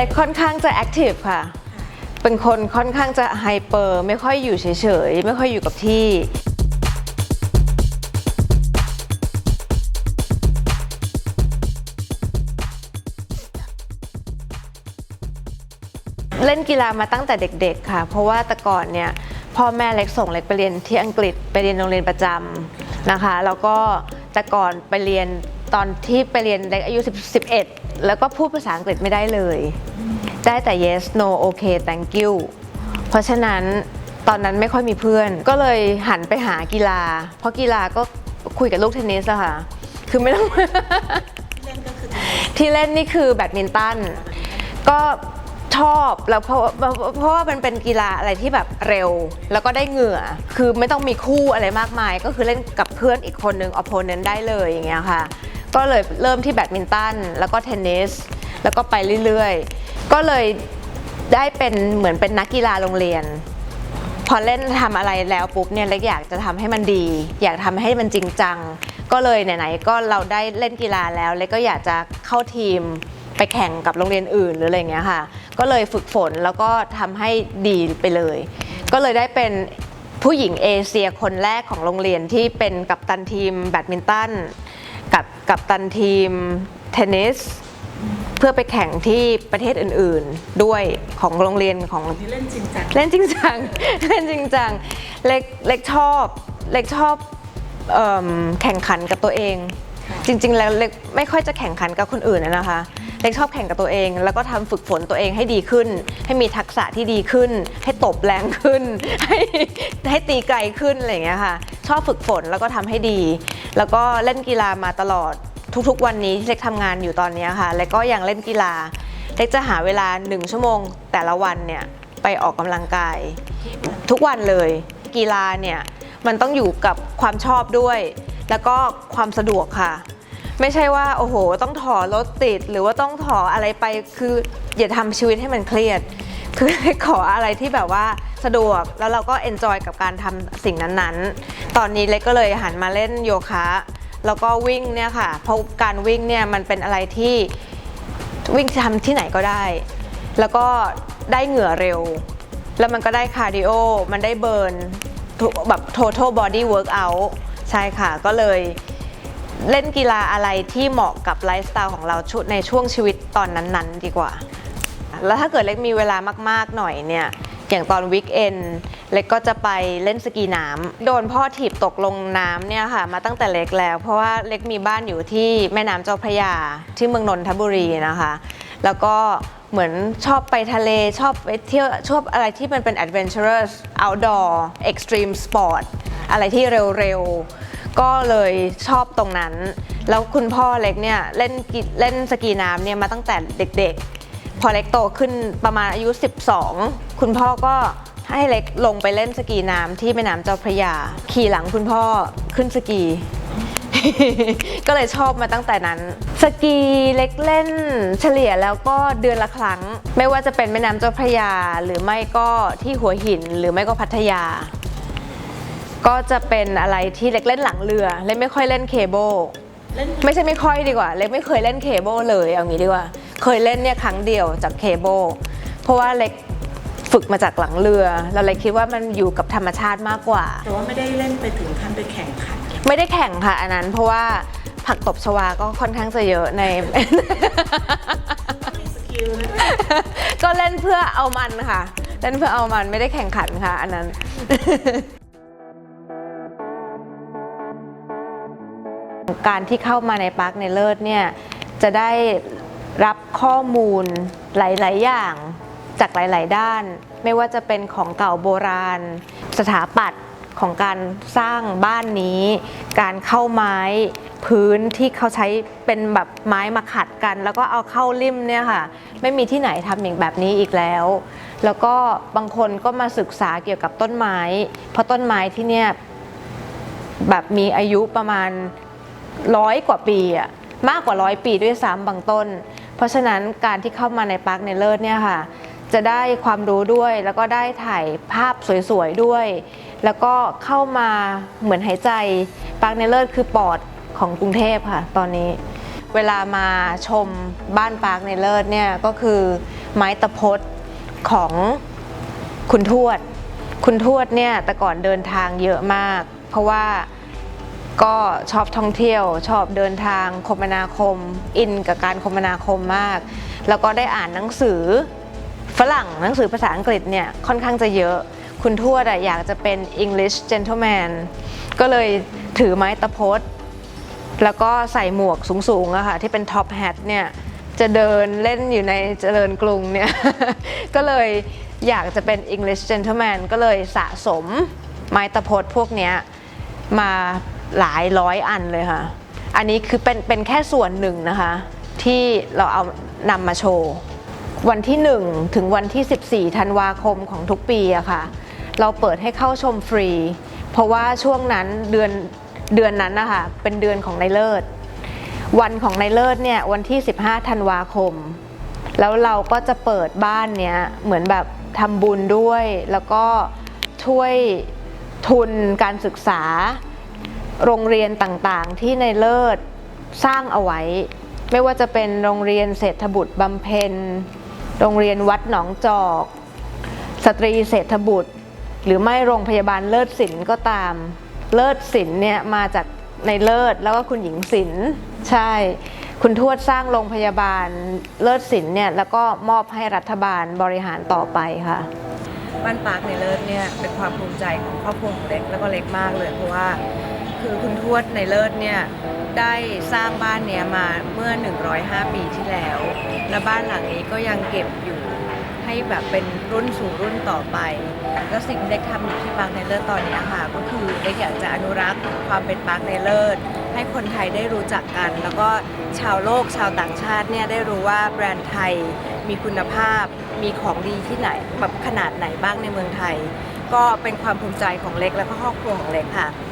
เล็กค่อนข้างจะแอคทีฟค่ะ เป็นคนค่อนข้างจะไฮเปอร์ไม่ค่อยอยู่เฉยๆ ไม่ค่อยอยู่กับที่ เล่นกีฬามาตั้งแต่เด็กๆค่ะ เพราะว่าแต่ก่อนเนี่ยพ่อแม่เล็กส่งเล็กไปเรียนที่อังกฤษไปเรียนโรงเรียนประจำนะคะ แล้วก็แต่ก่อนไปเรียนตอนที่ไปเรียนเล็กอายุ10 11 แล้วก็พูดภาษาอังกฤษไม่ได้เลย ได้แต่ yes no okay thank you เพราะฉะนั้นตอนนั้นไม่ค่อยมีเพื่อน ก็เลยหันไปหากีฬา เพราะกีฬาก็คุยกับลูกเทนนิสอะค่ะ คือไม่ต้องที่เล่นนี่คือแบดมินตัน ก็ชอบแล้วเพราะเพราะว่ามันเป็นกีฬาอะไรที่แบบเร็ว แล้วก็ได้เหงื่อ คือไม่ต้องมีคู่อะไรมากมาย ก็คือเล่นกับเพื่อนอีกคนนึง opponent ได้เลยอย่างเงี้ยค่ะ ก็เลยเริ่มที่แบดมินตันแล้วก็เทนนิสแล้วก็ไปเรื่อยๆ ก็เลยได้เป็นเหมือนเป็นนักกีฬาโรงเรียน พอเล่นทำอะไรแล้วปุ๊บเนี่ยเล็กอยากจะทำให้มันดี อยากทำให้มันจริงจัง ก็เลยไหนๆก็เราได้เล่นกีฬาแล้วเล็กก็อยากจะเข้าทีมไปแข่งกับโรงเรียนอื่นหรืออะไรเงี้ยค่ะ ก็เลยฝึกฝนแล้วก็ทำให้ดีไปเลย ก็เลยได้เป็นผู้หญิงเอเชียคนแรกของโรงเรียนที่เป็นกัปตันทีมแบดมินตัน กับกัปตันทีมเทนนิสเพื่อไปแข่งที่ประเทศอื่นๆ ด้วยของโรงเรียนของที่เล่นจริงจังเล่นจริงจังเล่นจริงจังเล็กเล็กชอบเล็กชอบเอิ่มแข่งขันกับตัวเอง จริง ๆ แล้วเล็กไม่ค่อยจะแข่งขันกับคนอื่นนะนะคะ เล็กชอบแข่งกับตัวเอง แล้วก็ทำฝึกฝนตัวเองให้ดีขึ้น ให้มีทักษะที่ดีขึ้น ให้ตบแรงขึ้น ให้ให้ตีไกลขึ้นอะไรอย่างเงี้ยค่ะ ชอบฝึกฝนแล้วก็ทำให้ดี แล้วก็เล่นกีฬามาตลอดทุกๆ วันนี้ที่เล็กทำงานอยู่ตอนนี้ค่ะ และกก็ยังเล่นกีฬา เล็กจะหาเวลาหนึ่งชั่วโมง แต่ละวันเนี่ยไปออกกำลังกาย ทุกวันเลย กีฬาเนี่ยมันต้องอยู่กับความชอบด้วย แล้วก็ความสะดวกค่ะ ไม่ใช่ว่าโอ้โห ต้องถอรถติด หรือว่าต้องถออะไรไปคืออย่าทำชีวิตให้มันเครียด คือขออะไรที่แบบว่าสะดวกแล้วเราก็เอนจอยกับการทำสิ่งนั้นๆ ตอนนี้เล็กก็เลยหันมาเล่นโยคะแล้วก็วิ่งเนี่ยค่ะ เพราะการวิ่งเนี่ยมันเป็นอะไรที่วิ่งทำที่ไหนก็ได้ แล้วก็ได้เหงื่อเร็ว แล้วมันก็ได้คาร์ดิโอ มันได้เบิร์นทุกแบบ total body workout ใช่ค่ะ ก็เลย เล่นกีฬาอะไรที่เหมาะกับไลฟ์สไตล์ของเราชุดในช่วงชีวิตตอนนั้นๆ ดีกว่า แล้วถ้าเกิดเล็กมีเวลามากๆหน่อยเนี่ยอย่างตอนวีคเอนเล็กก็จะไปเล่นสกีน้ำโดนพ่อถีบตกลงน้ำเนี่ยค่ะ มาตั้งแต่เล็กแล้ว เพราะว่าเล็กมีบ้านอยู่ที่แม่น้ำเจ้าพระยาที่เมืองนนทบุรีนะคะ แล้วก็เหมือนชอบไปทะเลชอบไปเที่ยวชอบอะไรที่มันเป็น adventurous outdoor extreme sport อะไรที่เร็วๆ ก็เลยชอบตรงนั้น แล้วคุณพ่อเล็กเนี่ยเล่นกีเล่นสกีน้ำเนี่ยมาตั้งแต่เด็กๆ พอเล็กโตขึ้นประมาณอายุ 12 คุณพ่อก็ให้เล็กลงไปเล่นสกีน้ำที่แม่น้ำเจ้าพระยา ขี่หลังคุณพ่อขึ้นสกี ก็เลยชอบมาตั้งแต่นั้น สกีเล็กเล่นเฉลี่ยแล้วก็เดือนละครั้ง ไม่ว่าจะเป็นแม่น้ำเจ้าพระยา หรือไม่ก็ที่หัวหินหรือไม่ก็พัทยา ก็จะเป็นอะไรที่เล็กเล่นหลังเรือ เล็กไม่ค่อยเล่นเคเบิลเล่นไม่ใช่ไม่ค่อยดีกว่า เล็กไม่เคยเล่นเคเบิลเลยเอางี้ดีกว่า เคยเล่นเนี่ยครั้งเดียวจากเคเบิลเพราะว่าเล็กฝึกมาจากหลังเรือแล้วเล็กคิดว่ามันอยู่กับธรรมชาติมากกว่า แต่ว่าไม่ได้เล่นไปถึงขั้นไปแข่งขัน ไม่ได้แข่งค่ะอันนั้น เพราะว่าผักตบชวาก็ค่อนข้างจะเยอะในมีสกิลนะก็เล่นเพื่อเอามันค่ะ เล่นเพื่อเอามันไม่ได้แข่งขันค่ะ อันนั้น การที่เข้ามาในปาร์คในเลิศเนี่ยจะได้รับข้อมูลหลาย ๆ อย่างจากหลาย ๆ ด้าน ไม่ว่าจะเป็นของเก่าโบราณ สถาปัตย์ของการสร้างบ้านนี้ การเข้าไม้พื้นที่เขาใช้เป็นแบบไม้มาขัดกัน แล้วก็เอาเข้าริมเนี่ยค่ะ ไม่มีที่ไหนทำอย่างแบบนี้อีกแล้ว แล้วก็บางคนก็มาศึกษาเกี่ยวกับต้นไม้ เพราะต้นไม้ที่เนี่ยแบบมีอายุประมาณ ร้อยกว่าปีอะมากกว่าร้อยปีด้วยซ้ำบางต้น เพราะฉะนั้นการที่เข้ามาในปาร์คในเลิศเนี่ยค่ะ จะได้ความรู้ด้วยแล้วก็ได้ถ่ายภาพสวยๆด้วย แล้วก็เข้ามาเหมือนหายใจปาร์คในเลิศคือปอดของกรุงเทพค่ะตอนนี้ เวลามาชมบ้านปาร์คในเลิศเนี่ยก็คือไม้ตะพดของคุณทวด คุณทวดเนี่ยแต่ก่อนเดินทางเยอะมาก เพราะว่า ก็ชอบท่องเที่ยว ชอบเดินทางคมนาคม อินกับการคมนาคมมาก แล้วก็ได้อ่านหนังสือฝรั่งหนังสือภาษาอังกฤษเนี่ยค่อนข้างจะเยอะ คุณทวดอยากจะเป็น English gentleman ก็เลยถือไม้ตะพดแล้วก็ใส่หมวกสูงๆอะค่ะที่เป็นท็อปแฮทเนี่ยจะเดินเล่นอยู่ในเจริญกรุงเนี่ย ก็เลยอยากจะเป็น English gentleman ก็เลยสะสมไม้ตะพดพวกเนี้ยมา หลายร้อยอันเลยค่ะ อันนี้คือเป็นเป็นแค่ส่วนหนึ่งนะคะ ที่เราเอานำมาโชว์ วันที่ 1 ถึงวันที่ 14 ธันวาคมของทุกปีอะค่ะ เราเปิดให้เข้าชมฟรี เพราะว่าช่วงนั้นเดือนเดือนนั้นนะคะเป็นเดือนของนายเลิศ วันของนายเลิศเนี่ยวันที่ 15 ธันวาคม แล้วเราก็จะเปิดบ้านเนี้ยเหมือนแบบทำบุญด้วย แล้วก็ช่วยทุนการศึกษา โรงเรียนต่างๆ ที่ในเลิศสร้างเอาไว้ ไม่ว่าจะเป็นโรงเรียนเศรษฐบุตรบำเพ็ญ โรงเรียนวัดหนองจอก สตรีเศรษฐบุตร หรือไม่โรงพยาบาลเลิศศิลป์ก็ตาม เลิศศิลป์เนี่ยมาจากในเลิศแล้วก็คุณหญิงศิลป์ใช่ คุณทวดสร้างโรงพยาบาลเลิศศิลป์เนี่ยแล้วก็มอบให้รัฐบาลบริหารต่อไปค่ะบ้านปาร์คในเลิศเนี่ยเป็นความภูมิใจของครอบครัวของเล็กแล้วก็เล็กมากเลยเพราะว่า คือคุณทวดในเลิศเนี่ยได้สร้างบ้านเนี้ยมาเมื่อ 105 ปีที่แล้ว และบ้านหลังนี้ก็ยังเก็บอยู่ให้แบบเป็นรุ่นสู่รุ่นต่อไป แล้วสิ่งที่เล็กทำอยู่ที่ปาร์คในเลิศตอนนี้ค่ะ ก็คือเล็กอยากจะอนุรักษ์ความเป็นปาร์คในเลิศให้คนไทยได้รู้จักกัน แล้วก็ชาวโลกชาวต่างชาติเนี่ยได้รู้ว่าแบรนด์ไทยมีคุณภาพ มีของดีที่ไหนแบบขนาดไหนบ้างในเมืองไทย ก็เป็นความภูมิใจของเล็กและก็ครอบครัวของเล็กค่ะ